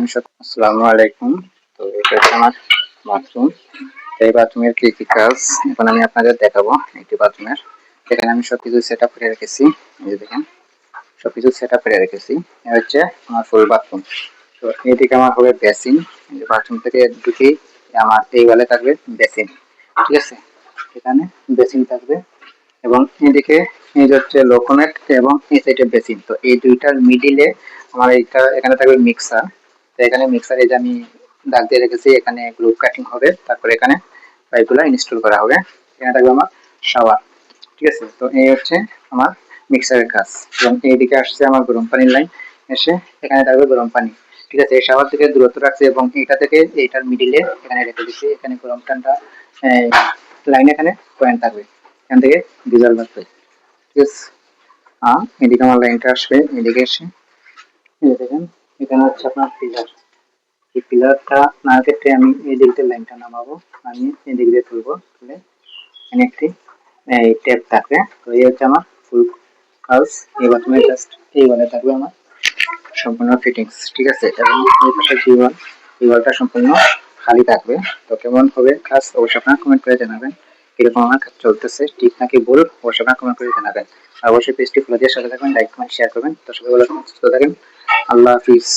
আমি আলাইকুম। তো এটা হচ্ছে আমার বাথরুম এই বাথরুমের কাজ? দেখাবো একটি বাথরুমের এখানে আমি রেখেছি। রেখেছি। ফুল বাথরুম তো এইদিকে আমার হবে বেসিন বাথরুম থেকে আমার থাকবে বেসিন ঠিক আছে? এখানে থাকবে। এবং এদিকে এই হচ্ছে লোকোনেট এবং এই সাইডে বেসিন তো এই দুইটার মিডিলে আমার এইটা এখানে থাকবে মিক্সার এখানে মিক্সার যে আমি দাগ দিয়ে রেখেছি, এখানে গ্রুপ কাটিং হবে। তারপরে এখানে পাইপগুলো ইনস্টল করা হবে। এখানে থাকবে আমার শাওয়ার ঠিক আছে? তো এই হচ্ছে আমার মিক্সারের কাজ। এবং এইদিকে আসছে আমার গরম পানির লাইন এসে এখানে থাকবে গরম পানি, ঠিক আছে? এই শাওয়ার থেকে দূরত্ব রাখছে এবং এইটা থেকে এইটার মিডিলে এখানে রেখে দিচ্ছি। এখানে গরম ঠান্ডা লাইন এখানে পয়েন্ট থাকবে। এখান থেকে ডিজেল লাগবে ঠিক আছে? আর এদিকে আমার লাইনটা আসবে, এদিকে এসে দেখেন এখানে হচ্ছে আপনার পিলার এই পিলারটা না কেটে আমি এই দিক দিয়ে লাইনটা নামাবো। আমি এই দিক দিয়ে তুলবো। তুলে এখানে একটি, এই টেপ থাকবে। তো এই হচ্ছে আমার ফুল কাজ এই বাথরুমে জাস্ট এই ওয়ালে থাকবে আমার সম্পূর্ণ ফিটিংস ঠিক আছে? এবং এই পাশে যে ওয়াল এই ওয়ালটা সম্পূর্ণ খালি থাকবে। তো কেমন হবে? কাজ অবশ্যই আপনারা কমেন্ট করে জানাবেন। কীরকম আমার কাজ চলতেছে। ঠিক নাকি ভুল? অবশ্যই আপনারা কমেন্ট করে জানাবেন। অবশ্যই পেজটি ফলো দিয়ে সাথে থাকবেন লাইক কমেন্ট শেয়ার করবেন। তো সবাই ভালো থাকবেন, সুস্থ থাকেন আল্লাহ হাফিজ